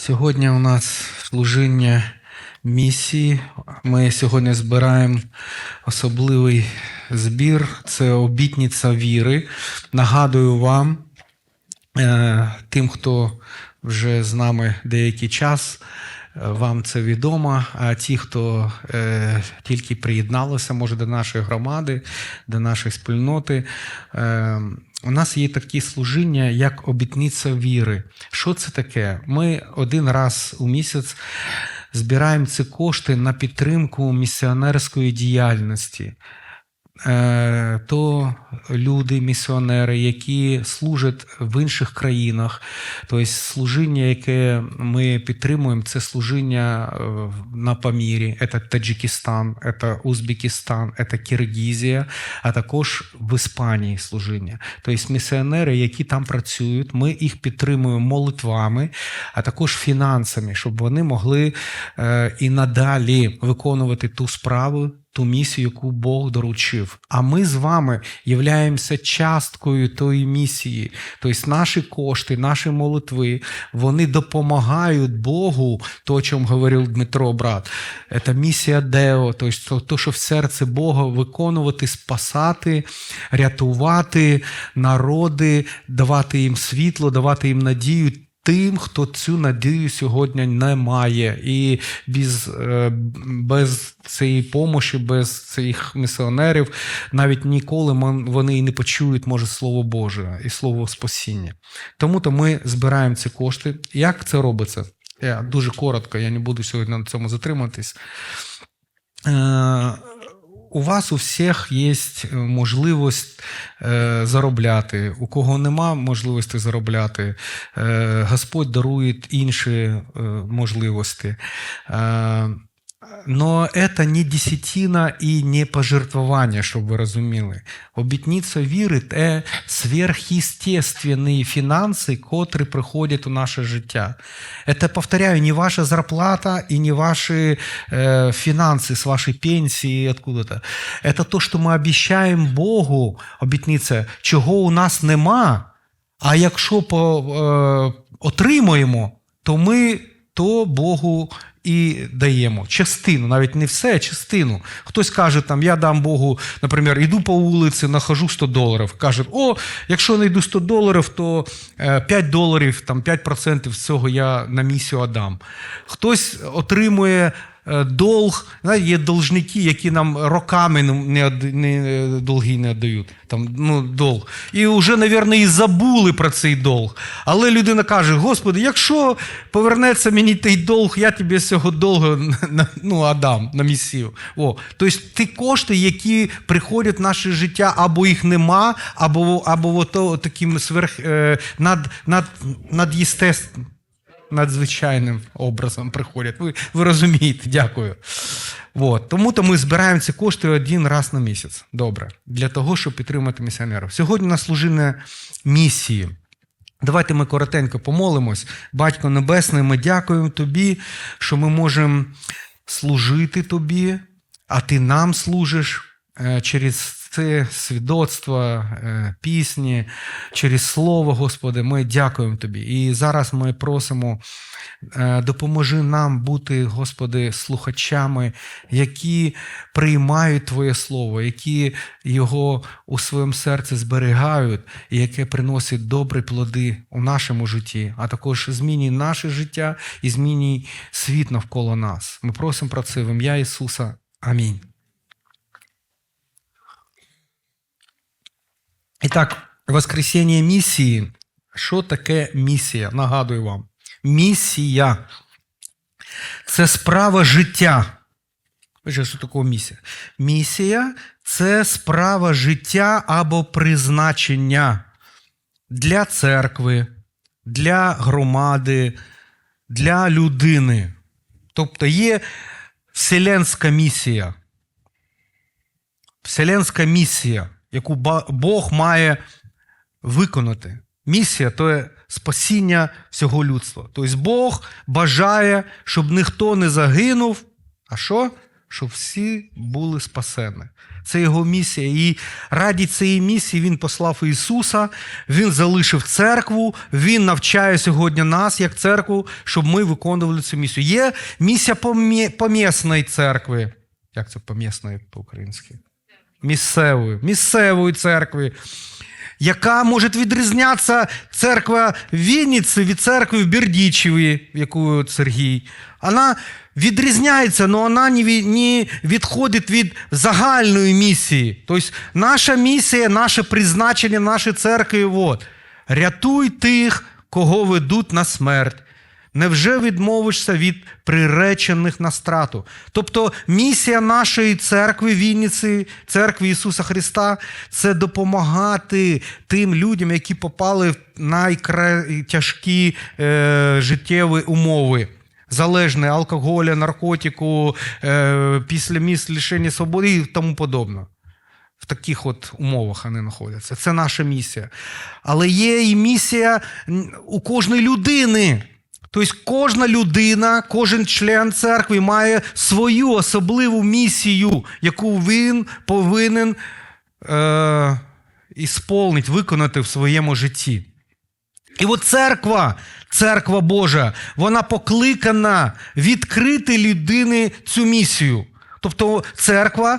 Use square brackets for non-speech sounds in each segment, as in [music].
Сьогодні у нас служіння місії. Ми сьогодні збираємо особливий збір. Це обітниця віри. Нагадую вам, е, тим, хто вже з нами деякий час. Вам це відомо. А ті, хто е, тільки приєдналися, може, до нашої громади, до нашої спільноти, е, у нас є такі служіння, як обітниця віри. Що це таке? Ми один раз у місяць збираємо ці кошти на підтримку місіонерської діяльності. Е, То люди, місіонери, які служать в інших країнах, тобто служіння, яке ми підтримуємо, це служіння е, на Памірі, це Таджикистан, це Узбекистан, це Киргізія, а також в Іспанії служіння. Тобто місіонери, які там працюють, ми їх підтримуємо молитвами, а також фінансами, щоб вони могли е, і надалі виконувати ту справу, ту місію, яку Бог доручив. А ми з вами являємося часткою тої місії. Тобто наші кошти, наші молитви, вони допомагають Богу, то, о чому говорив Дмитро, брат. Це місія Део, тобто то, що в серці Бога виконувати, спасати, рятувати народи, давати їм світло, давати їм надію. Тим, хто цю надію сьогодні не має, і без, е, без цієї помощі, без цих місіонерів, навіть ніколи вони і не почують, може, слово Боже і слово спасіння. Тому то ми збираємо ці кошти. Як це робиться? Я дуже коротко, я не буду сьогодні на цьому затриматись. Е, у вас у всіх є можливість е, заробляти. У кого нема можливості заробляти, е, Господь дарує інші е, можливості. Е, Но это не десятина і не пожертвування, щоб ви розуміли. Обітниця віри це сверхъестественні фінанси, котрі приходять у наше життя. Это, повторяю, не ваша зарплата и не ваши э, финансы с вашей пенсии откуда-то. Это то, що ми обіцяємо Богу, обітниця, чого у нас нема, а якщо по, е, отримуємо, то ми то Богу і даємо частину, навіть не все, а частину. Хтось каже, там, я дам Богу, наприклад, йду по вулиці, нахожу 100 доларів. Каже, о, якщо не йду 100 доларів, то е, 5 доларів, там, 5% з цього я на місію дам. Хтось отримує е, долг. Знаєте, є должники, які нам роками не, не, долги не віддають. Там, ну, долг. І вже, мабуть, і забули про цей долг. Але людина каже: Господи, якщо повернеться мені той долг, я тобі з цього долгу [laughs] ну, отдам на місію. О, тобто ті кошти, які приходять в наше життя, або їх нема, або, або ото, таким сверх, е, над, над, над'єстественним надзвичайним образом приходять. Ви, ви розумієте, дякую. От. Тому то ми збираємо ці кошти один раз на місяць. Добре. Для того, щоб підтримати місіонерів. Сьогодні на служіння місії. Давайте ми коротенько помолимось. Батько Небесний, ми дякуємо Тобі, що ми можемо служити Тобі, а Ти нам служиш е, через це свідоцтво, е, пісні, через Слово, Господи, ми дякуємо Тобі. І зараз ми просимо, е, допоможи нам бути, Господи, слухачами, які приймають Твоє Слово, які його у своєму серці зберігають, і яке приносить добрі плоди у нашому житті, а також змінює наше життя і змінює світ навколо нас. Ми просимо про це в ім'я Ісуса. Амінь. І так, воскресіння місії. Що таке місія? Нагадую вам. Місія це справа життя. Ви що таке місія? Місія це справа життя або призначення для церкви, для громади, для людини. Тобто є вселенська місія. Вселенська місія, яку Бог має виконати. Місія то є спасіння всього людства. Тобто Бог бажає, щоб ніхто не загинув, а що? щоб всі були спасені. Це його місія. І раді цієї місії він послав Ісуса, Він залишив церкву, Він навчає сьогодні нас, як церкву, щоб ми виконували цю місію. Є місія помісної церкви. Як це помісної по-українськи? Місцевої, місцевої церкви, яка може відрізнятися церква в Вінниці від церкви в Бердічеві, яку Сергій. Вона відрізняється, але вона не відходить від загальної місії. Тобто наша місія, наше призначення нашої церкви от, рятуй тих, кого ведуть на смерть. Невже відмовишся від приречених на страту? Тобто місія нашої церкви Вінниці, церкви Ісуса Христа, це допомагати тим людям, які попали в найтяжкі е, життєві умови. Залежне алкоголя, наркотику, е, після місць лишення свободи і тому подобне. В таких от умовах вони знаходяться. Це наша місія. Але є і місія у кожної людини. Тобто кожна людина, кожен член церкви має свою особливу місію, яку він повинен е, ісполнити, виконати в своєму житті. І от церква, церква Божа, вона покликана відкрити людини цю місію. Тобто церква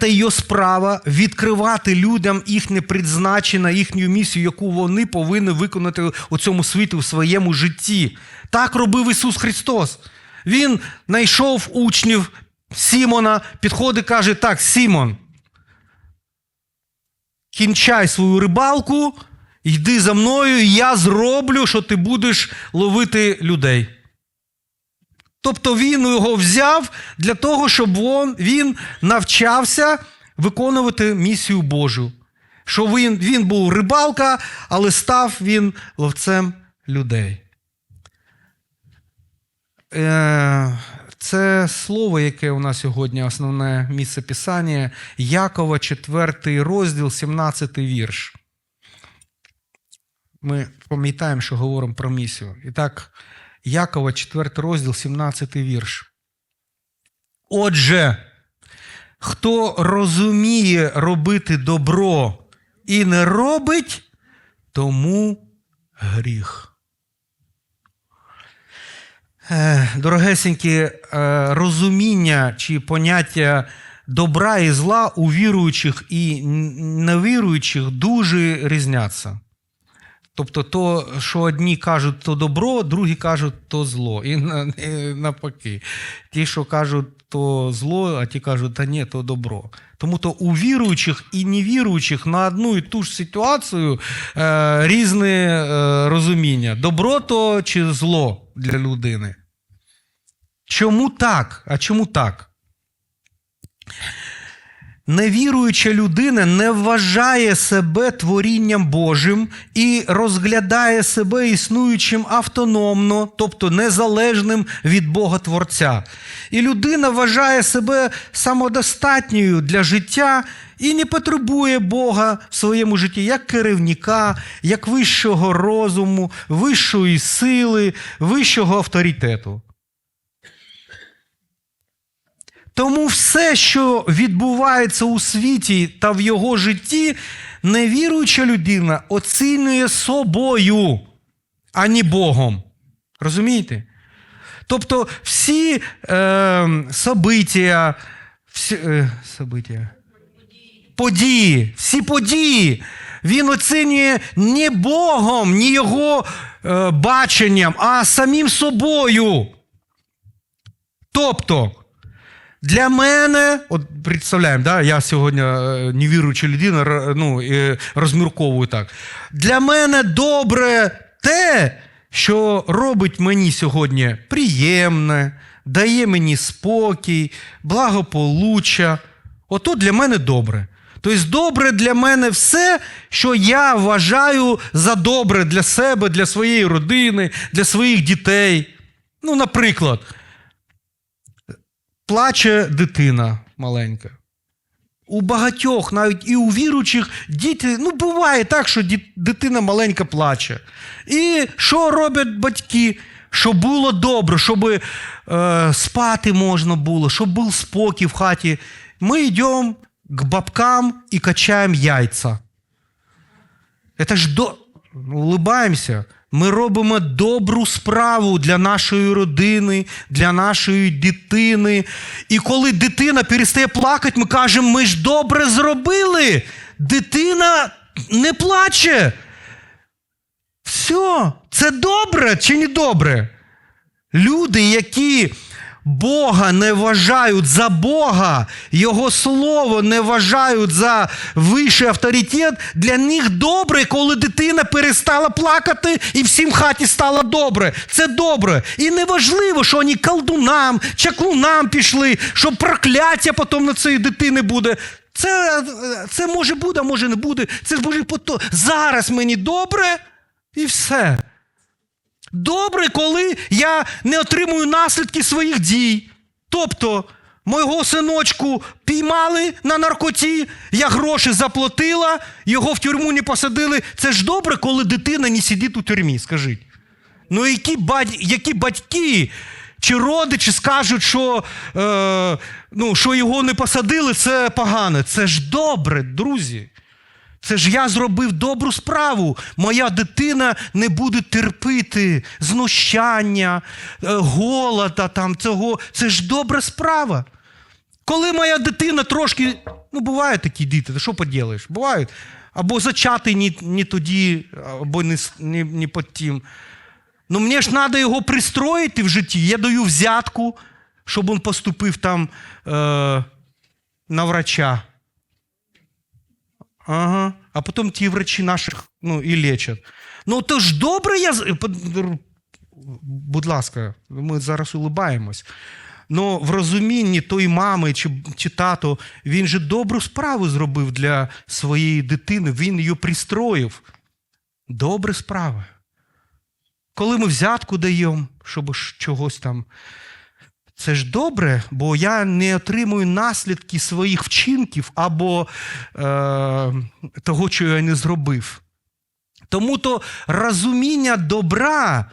це її справа відкривати людям їхнє призначення, їхню місію, яку вони повинні виконати у цьому світі в своєму житті. Так робив Ісус Христос. Він знайшов учнів Сімона, підходить, каже: Так, Сімон, кінчай свою рибалку, йди за мною, і я зроблю, що ти будеш ловити людей. Тобто він його взяв для того, щоб він, навчався виконувати місію Божу. Що він, він був рибалка, але став він ловцем людей. Е, Це слово, яке у нас сьогодні основне місце писання, Якова, 4 розділ, 17 вірш. Ми пам'ятаємо, що говоримо про місію. І так, Якова, 4 розділ, 17 вірш. Отже, хто розуміє робити добро і не робить, тому гріх. Е, Дорогесенькі, е, розуміння чи поняття добра і зла у віруючих і невіруючих дуже різняться. Тобто, то, що одні кажуть, то добро, другі кажуть, то зло. І навпаки. Ті, що кажуть, то зло, а ті кажуть, та ні, то добро. Тому то у віруючих і невіруючих на одну і ту ж ситуацію е, різне е, розуміння: добро то чи зло для людини. Чому так? А чому так? Невіруюча людина не вважає себе творінням Божим і розглядає себе існуючим автономно, тобто незалежним від Бога Творця. І людина вважає себе самодостатньою для життя і не потребує Бога в своєму житті як керівника, як вищого розуму, вищої сили, вищого авторитету. Тому все, що відбувається у світі та в його житті, невіруюча людина оцінює собою, а не Богом. Розумієте? Тобто всі е, собиття, всі, е, собиття, події, всі події він оцінює не Богом, не його е, баченням, а самим собою. Тобто, для мене, от представляємо, да, я сьогодні е, невіруюча людина, ну, розмірковую так. Для мене добре те, що робить мені сьогодні приємне, дає мені спокій, благополуччя. Ото для мене добре. Тобто, добре для мене все, що я вважаю за добре для себе, для своєї родини, для своїх дітей. Ну, наприклад, плаче дитина маленька. У багатьох, навіть і у віруючих, діти, ну буває так, що дитина маленька плаче. І що роблять батьки? Щоб було добре, щоб е, спати можна було, щоб був спокій в хаті. Ми йдемо к бабкам і качаємо яйця. Это ж до... улыбаємося. Ми робимо добру справу для нашої родини, для нашої дитини. І коли дитина перестає плакати, ми кажемо, ми ж добре зробили. Дитина не плаче. Все, це добре чи не добре? Люди, які Бога не вважають за Бога, Його слово не вважають за вищий авторитет, для них добре, коли дитина перестала плакати і всім в хаті стало добре. Це добре. І не важливо, що вони колдунам, чаклунам пішли, що прокляття потім на цієї дитини буде. Це, це може буде, а може не буде. Це ж потім. Зараз мені добре і все. Добре, коли я не отримую наслідки своїх дій. Тобто, мого синочку піймали на наркоті, я гроші заплатила, його в тюрму не посадили. Це ж добре, коли дитина не сидить у тюрмі, скажіть. Ну, які, бать, які батьки чи родичі скажуть, що, е, ну, що його не посадили, це погано. Це ж добре, друзі. Це ж я зробив добру справу. Моя дитина не буде терпіти знущання, е, голода там цього. Це ж добра справа. Коли моя дитина трошки, ну бувають такі діти, ти що поділиш? Бувають. Або зачати не, не тоді, або не, не, не під тим. Ну мені ж треба його пристроїти в житті. Я даю взятку, щоб він поступив там е, на врача. Ага. А потім ті врачі наших ну, і лечать. Ну, то ж добре, я. Будь ласка, ми зараз улибаємось. Ну, в розумінні тої мами чи, чи тато, він же добру справу зробив для своєї дитини, він її пристроїв. Добра справа. Коли ми взятку даємо, щоб чогось там. Це ж добре, бо я не отримую наслідки своїх вчинків або е, того, що я не зробив. Тому то розуміння добра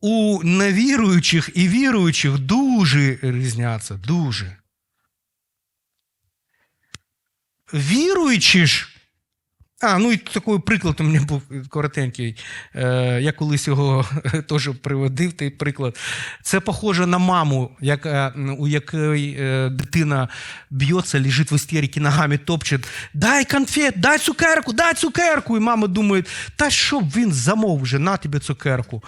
у невіруючих і віруючих дуже різняться. Дуже. Віруючі ж. А, ну і такий приклад у мене був коротенький. Е, я колись його [laughs] теж приводив, той приклад. Це похоже на маму, яка, у якої е, дитина б'ється, лежить в істериці, ногами топче. Дай конфет, дай цукерку, дай цукерку. І мама думає, та щоб він замов вже, на тобі цукерку.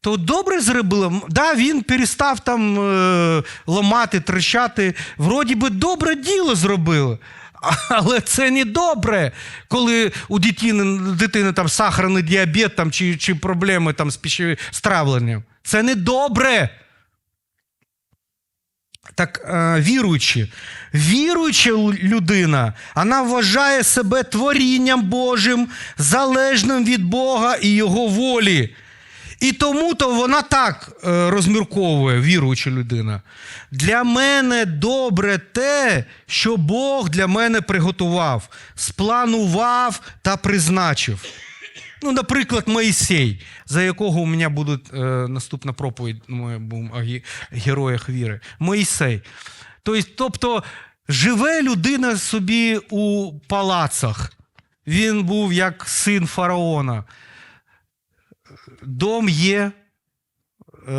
То добре зробила. Да, він перестав там е, ламати, трещати. Вроді би добре діло зробили. Але це не добре, коли у дитини, дитини там сахарний діабет там, чи, чи проблеми там, з травленням. Це не добре. Так е, віруючи, віруюча людина, вона вважає себе творінням Божим, залежним від Бога і Його волі. І тому то вона так е, розмірковує, віруюча людина. Для мене добре те, що Бог для мене приготував, спланував та призначив. Ну, наприклад, Моїсей, за якого у мене буде е, наступна проповідь о героях віри. Моїсей. Тобто, живе людина собі у палацах. Він був як син фараона. Дом є, е,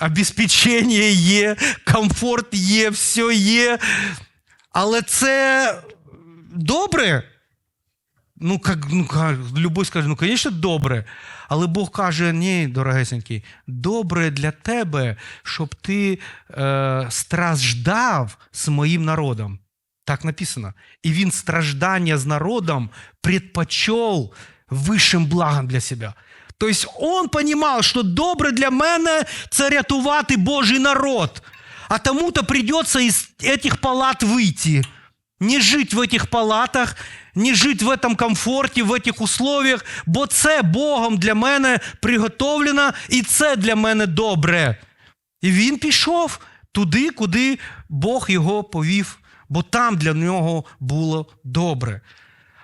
обезпечення є, комфорт є, все є. Але це добре. Ну, как, ну, любой скаже, ну, звісно, добре. Але Бог каже: ні, дорогесенький, добре для тебе, щоб ти е, страждав з моїм народом. Так написано. І він страждання з народом предпочел вищим благом для себе. Тобто он понимал, що добре для мене це рятувати Божий народ. А тому-то придется из этих палат выйти. Не жить в этих палатах, не жить в этом комфорті, в этих условиях, бо це Богом для мене приготовлено, і це для мене добре. І він пішов туди, куди Бог його повів бо там для нього було добре.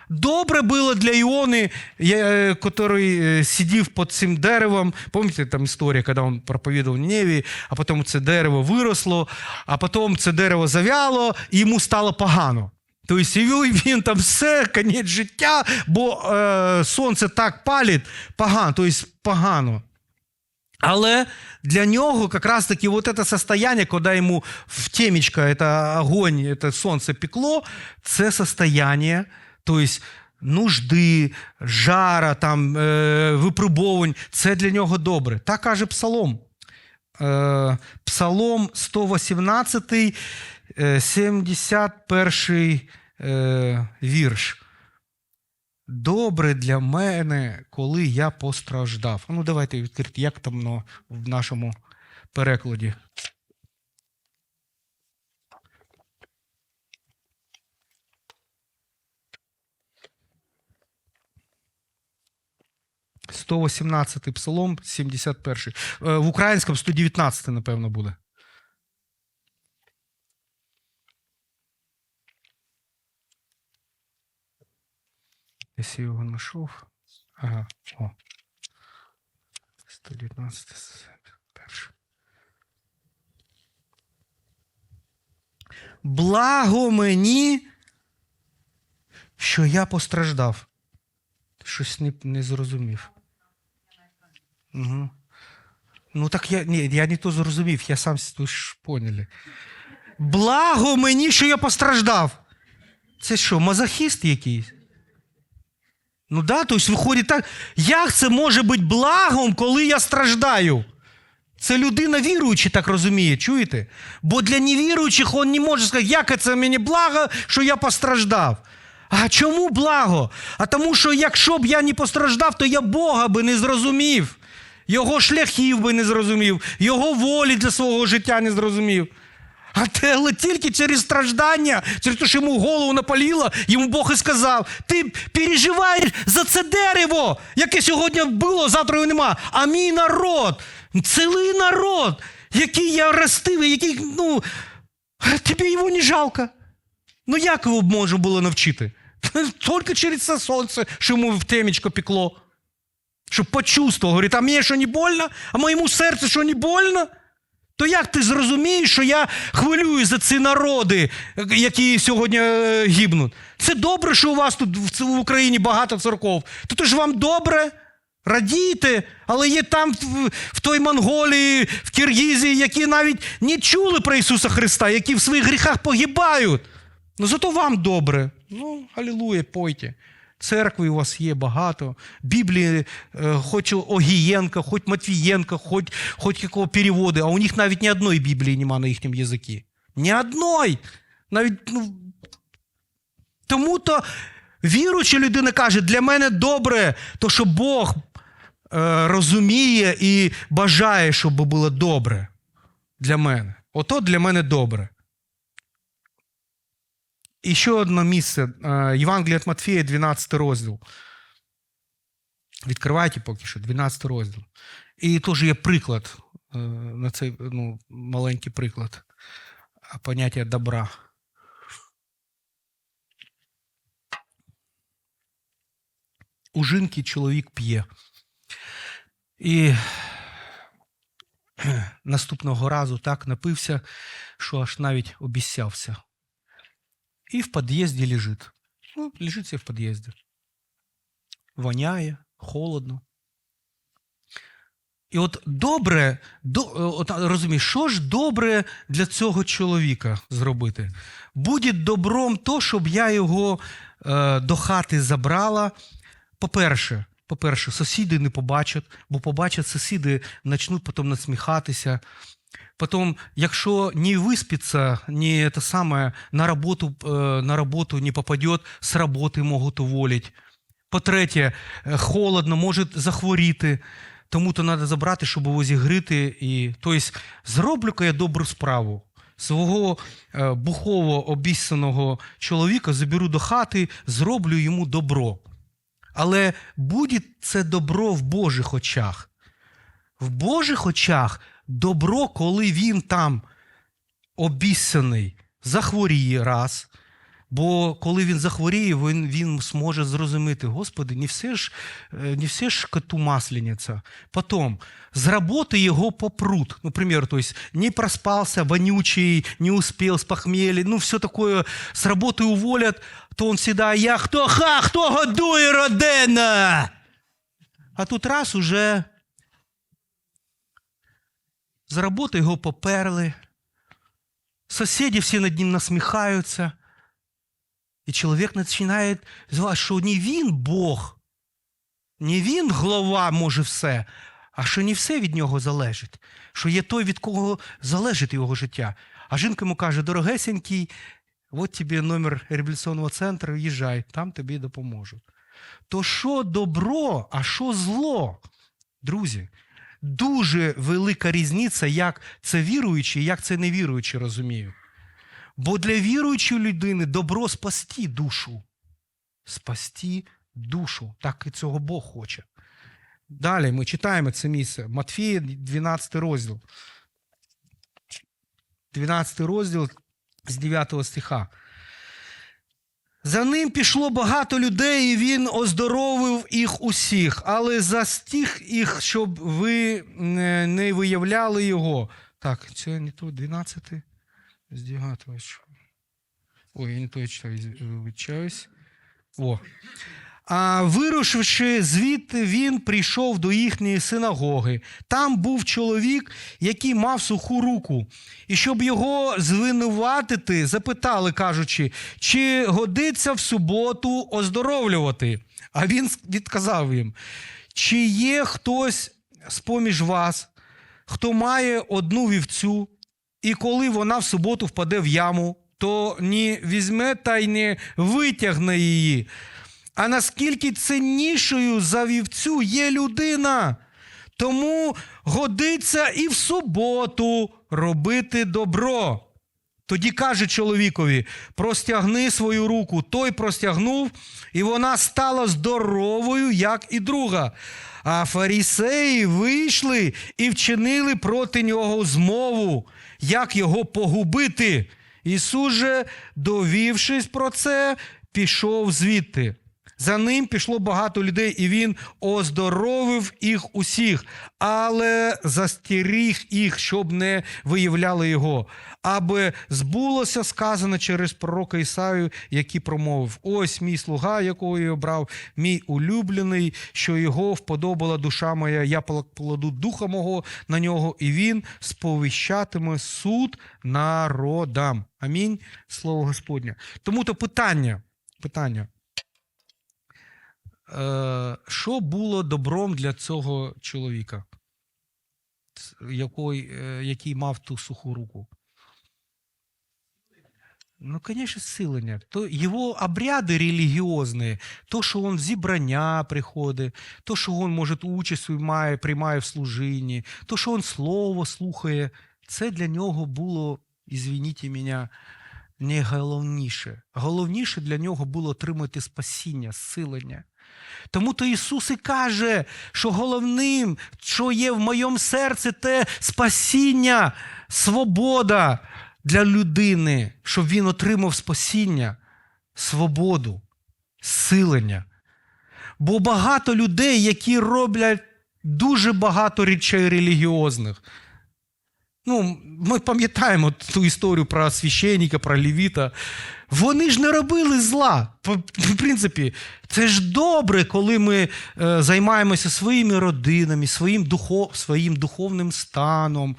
Добре було для Іони, який сидів під цим деревом. Пам'ятаєте там історія, коли він проповідував Нєві, а потім це дерево виросло, а потім це дерево зав'яло, і йому стало погано. Тобто і він там все, кінець життя, бо е, сонце так палить, погано, тобто погано. Але для нього как раз таки вот это состояние, когда ему в темечко это огонь, это солнце пекло, це состояние, то есть нужди, жара, там, е, випробувань, це для нього добре. Так каже Псалом. Е, Псалом 118, е, 71 е, вірш. Добре для мене, коли я постраждав. Ну, давайте відкрити, як там ну, в нашому перекладі. Сто вісімнадцятий псалом, 71. Е, В українському 119, напевно, буде. Якщо його знайшов. Ага, о. 119, перше. Благо мені, що я постраждав. Щось не, не зрозумів. Угу. Ну так я, ні, я не то зрозумів, я сам ви ж поняли. Благо мені, що я постраждав. Це що, мазохіст якийсь? Ну да, тобто виходить так, як це може бути благом, коли я страждаю? Це людина віруюча так розуміє, чуєте? Бо для невіруючих він не може сказати, як це мені благо, що я постраждав. А чому благо? А тому, що якщо б я не постраждав, то я Бога би не зрозумів. Його шляхів би не зрозумів, його волі для свого життя не зрозумів. Але тільки через страждання, через те, що йому голову напаліло, йому Бог і сказав: ти переживаєш за це дерево, яке сьогодні було, завтра його нема. А мій народ, цілий народ, який я ростив, який, ну, тобі його не жалко. Ну як його можна було навчити? [laughs] Тільки через це сонце, що йому в темечко пекло. Щоб почувствував, говорить, а мені що не больно, а моєму серцю що не больно? То як ти зрозумієш, що я хвилююсь за ці народи, які сьогодні е, гибнуть? Це добре, що у вас тут в, Україні багато церков. То то ж вам добре, радійте, але є там в, в той Монголії, в Киргізії, які навіть не чули про Ісуса Христа, які в своїх гріхах погибають. Ну зато вам добре. Ну, алілуя, пойте. Церкви у вас є багато, Біблії, е, хоч Огієнка, хоч Матвієнка, хоч, хоч якого переводи, а у них навіть ні одної Біблії немає на їхньому язикі. Ні одної. Навіть, ну, тому то віруюча людина каже, для мене добре, то що Бог е, розуміє і бажає, щоб було добре для мене. Ото для мене добре. І ще одне місце. е, Євангелія від Матфея, 12 розділ. Відкривайте поки що, 12 розділ. І теж є приклад е, на цей ну, маленький приклад поняття добра. У жінки чоловік п'є. І [clears throat] наступного разу так напився, що аж навіть обіцявся. И в подъезде лежит. Ну, лежит себе в подъезде. Воняє, холодно. І от добре, до, от, розумієш, що ж добре для цього чоловіка зробити? Буде добром то, щоб я його е, до хати забрала. По-перше, по-перше, сусіди не побачать, бо побачать сусіди, почнуть потім насміхатися. Потом, якщо не выспится, не это самое, на работу, э, на работу не попадет, с роботи можуть уволить. По-третє, е, холодно, може захворіти, тому то треба забрати, щоб його зігріти. І, тобто, зроблю-ка я добру справу. Свого е, бухого обіцяного чоловіка заберу до хати, зроблю йому добро. Але буде це добро в Божих очах. В Божих очах добро, коли він там обіцяний, захворіє раз. Бо коли він захворіє, він, він зможе зрозуміти, Господи, не все ж, е, не все ж коту маслениця. Потом, з роботи його попрут. Например, то есть не проспался, вонючий, не с похмелья, ну все такое, с работы уволят, то он всегда, я хто ха, хто годує родина? А тут раз уже з роботи його поперли, сусіди всі над ним насміхаються. І чоловік починає звати, що не він Бог, не він голова може все, а що не все від нього залежить, що є той, від кого залежить його життя. А жінка йому каже: дорогесенький, от тобі номер реабілітаційного центру, їжджай, там тобі допоможуть. То що добро, а що зло? Друзі, дуже велика різниця, як це віруючі, як це невіруючі розуміють. Бо для віруючої людини добро спасти душу. Спасти душу. Так і цього Бог хоче. Далі ми читаємо це місце. Матфія, 12 розділ. 12 розділ з 9 стиха. За ним пішло багато людей, і він оздоровив їх усіх, але застіг їх, щоб ви не не виявляли його. Так, це не то 12 з 9. Ой, я не то я читаю, вибачаюсь. О. А вирушивши звідти, він прийшов до їхньої синагоги. Там був чоловік, який мав суху руку. І щоб його звинуватити, запитали, кажучи, чи годиться в суботу оздоровлювати. А він відказав їм: чи є хтось з-поміж вас, хто має одну вівцю, і коли вона в суботу впаде в яму, то не візьме та й не витягне її. А наскільки ціннішою за вівцю є людина, тому годиться і в суботу робити добро. Тоді каже чоловікові: простягни свою руку. Той простягнув, і вона стала здоровою, як і друга. А фарісеї вийшли і вчинили проти нього змову, як його погубити. Ісус же, довівшись про це, пішов звідти. За ним пішло багато людей, і він оздоровив їх усіх, але застеріг їх, щоб не виявляли його, аби збулося сказано через пророка Ісаю, який промовив: Ось мій слуга, якого я обрав, мій улюблений, що його вподобала душа моя, я покладу духа мого на нього, і він сповіщатиме суд народам. Амінь. Слово Господнє. Тому то питання. питання. Е, що було добром для цього чоловіка, який, е, який мав ту суху руку? Ну, конечно, ссылание. То его обряды религиозные, то, що він в зібрання приходить, то, що він, може, участь має, приймає в служінні, то, що він слово слухає, це для нього було, извините мене, не головніше. Головніше для нього було отримати спасіння, зцілення. Тому то Ісус і каже, що головним, що є в моєму серці, те спасіння, свобода для людини, щоб він отримав спасіння, свободу, силення. Бо багато людей, які роблять дуже багато речей релігіозних. Ну, Ми пам'ятаємо ту історію про священника, про левіта. Вони ж не робили зла. В принципі, це ж добре, коли ми е, займаємося своїми родинами, своїм, духов, своїм духовним станом,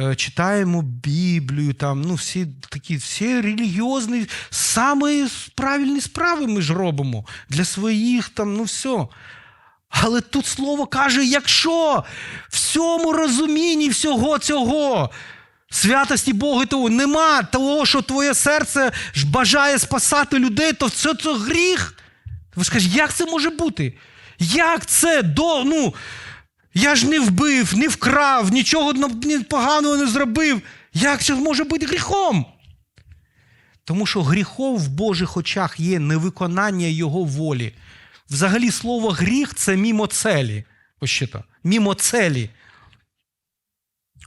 е, читаємо Біблію, там, ну, всі такі всі релігіозні, самі правильні справи ми ж робимо для своїх там, ну все. Але тут слово каже: якщо в всьому розумінні всього цього святості Бога того нема того, що твоє серце ж бажає спасати людей, то це це гріх. Ви скажете, як це може бути? Як це до. ну, Я ж не вбив, не вкрав, нічого поганого не зробив. Як це може бути гріхом? Тому що гріхом в Божих очах є невиконання Його волі. Взагалі, слово гріх це мімо целі. Мімо целі.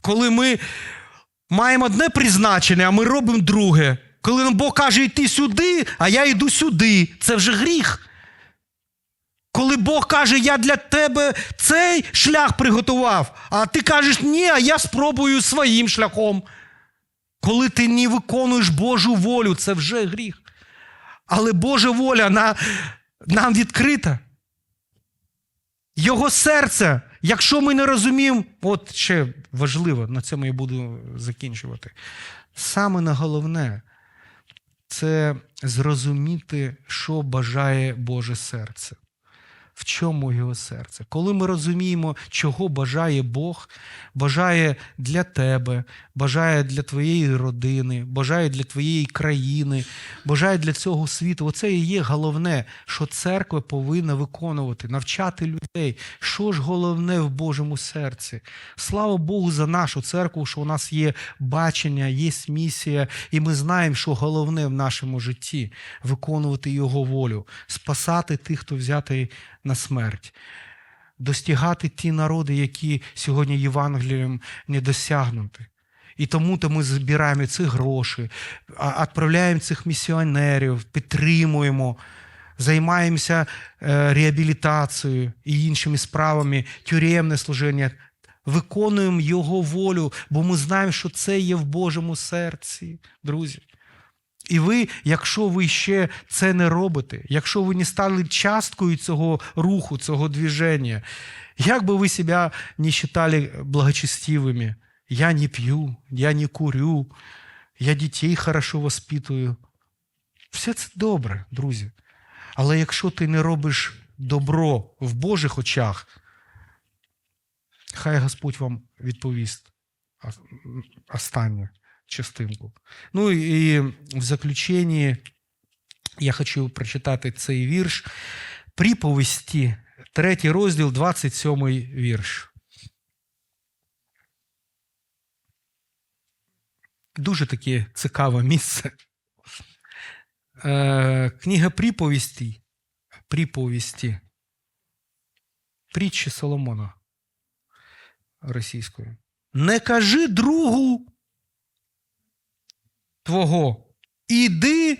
Коли ми маємо одне призначення, а ми робимо друге. Коли нам Бог каже йти сюди, а я йду сюди, це вже гріх. Коли Бог каже, я для тебе цей шлях приготував, а ти кажеш, ні, а я спробую своїм шляхом. Коли ти не виконуєш Божу волю, це вже гріх. Але Божа воля на, нам відкрита. Його серце, якщо ми не розуміємо, от ще важливо, на цьому я буду закінчувати. Саме на головне це зрозуміти, що бажає Боже серце. В чому його серце? Коли ми розуміємо, чого бажає Бог, бажає для тебе, бажає для твоєї родини, бажає для твоєї країни, бажає для цього світу. Оце і є головне, що церква повинна виконувати, навчати людей. Що ж головне в Божому серці? Слава Богу за нашу церкву, що у нас є бачення, є місія, і ми знаємо, що головне в нашому житті виконувати Його волю, спасати тих, хто взятий на смерть, достигати ті народи, які сьогодні Євангелієм не досягнуті. І тому то ми збираємо ці гроші, відправляємо цих місіонерів, підтримуємо, займаємося е, реабілітацією і іншими справами, тюремне служіння. Виконуємо Його волю, бо ми знаємо, що це є в Божому серці, друзі. І ви, якщо ви ще це не робите, якщо ви не стали часткою цього руху, цього движення, як би ви себе не вважали благочестивими, я не п'ю, я не курю, я дітей хорошо воспитую. Все це добре, друзі. Але якщо ти не робиш добро в Божих очах, хай Господь вам відповість ос- останню частинку. Ну і в заключенні я хочу прочитати цей вірш. Приповісті, третій розділ, 27 вірш. Дуже таке цікаве місце. Е, книга приповісті, приповісті, притчі Соломона російською. Не кажи другу твого, іди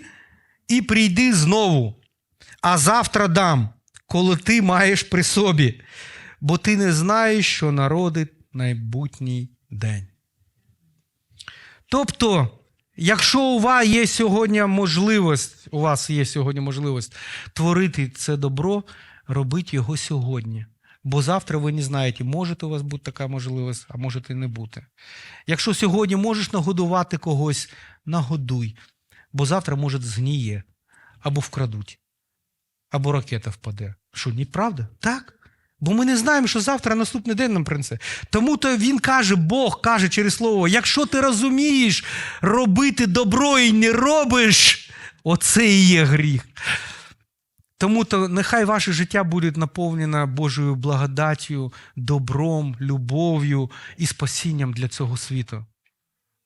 і прийди знову, а завтра дам, коли ти маєш при собі, бо ти не знаєш, що народить майбутній день. Тобто, якщо у вас є сьогодні можливість, у вас є сьогодні можливість творити це добро, робіть його сьогодні. Бо завтра ви не знаєте, може у вас бути така можливість, а може і не бути. Якщо сьогодні можеш нагодувати когось, нагодуй, бо завтра, може, згніє, або вкрадуть, або ракета впаде. Що, неправда? Так. Бо ми не знаємо, що завтра наступний день нам принесе. Тому то він каже, Бог каже через слово: якщо ти розумієш робити добро і не робиш, оце і є гріх. Тому то нехай ваше життя буде наповнено Божою благодаттю, добром, любов'ю і спасінням для цього світу.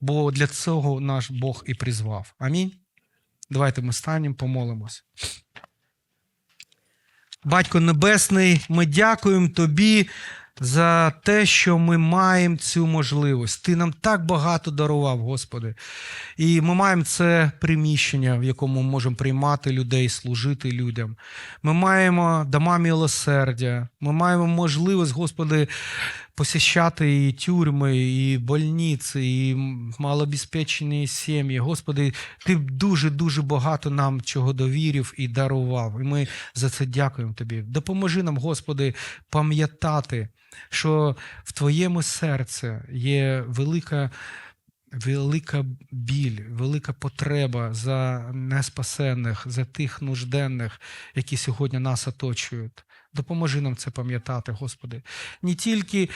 Бо для цього наш Бог і призвав. Амінь. Давайте ми станемо, помолимось. Батько Небесний, ми дякуємо Тобі за те, що ми маємо цю можливість. Ти нам так багато дарував, Господи. І ми маємо це приміщення, в якому ми можемо приймати людей, служити людям. Ми маємо дома милосердя, ми маємо можливість, Господи, посіщати і тюрми, і больниці, і малобезпечені сім'ї. Господи, Ти дуже-дуже багато нам чого довірив і дарував. І ми за це дякуємо Тобі. Допоможи нам, Господи, пам'ятати, що в Твоєму серці є велика. Велика біль, велика потреба за неспасенних, за тих нужденних, які сьогодні нас оточують. Допоможи нам це пам'ятати, Господи. Не тільки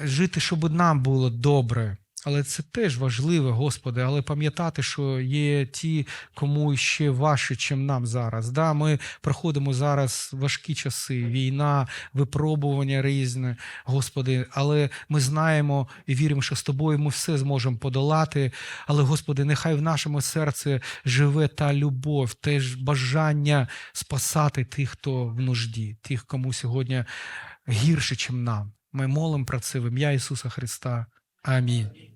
жити, щоб нам було добре, але це теж важливо, Господи, але пам'ятати, що є ті, кому ще важче, чим нам зараз. Да, Ми проходимо зараз важкі часи, війна, випробування різне, Господи, але ми знаємо і віримо, що з тобою ми все зможемо подолати. Але, Господи, нехай в нашому серці живе та любов, те ж бажання спасати тих, хто в нужді, тих, кому сьогодні гірше, чим нам. Ми молимо про це в ім'я Ісуса Христа. Амінь.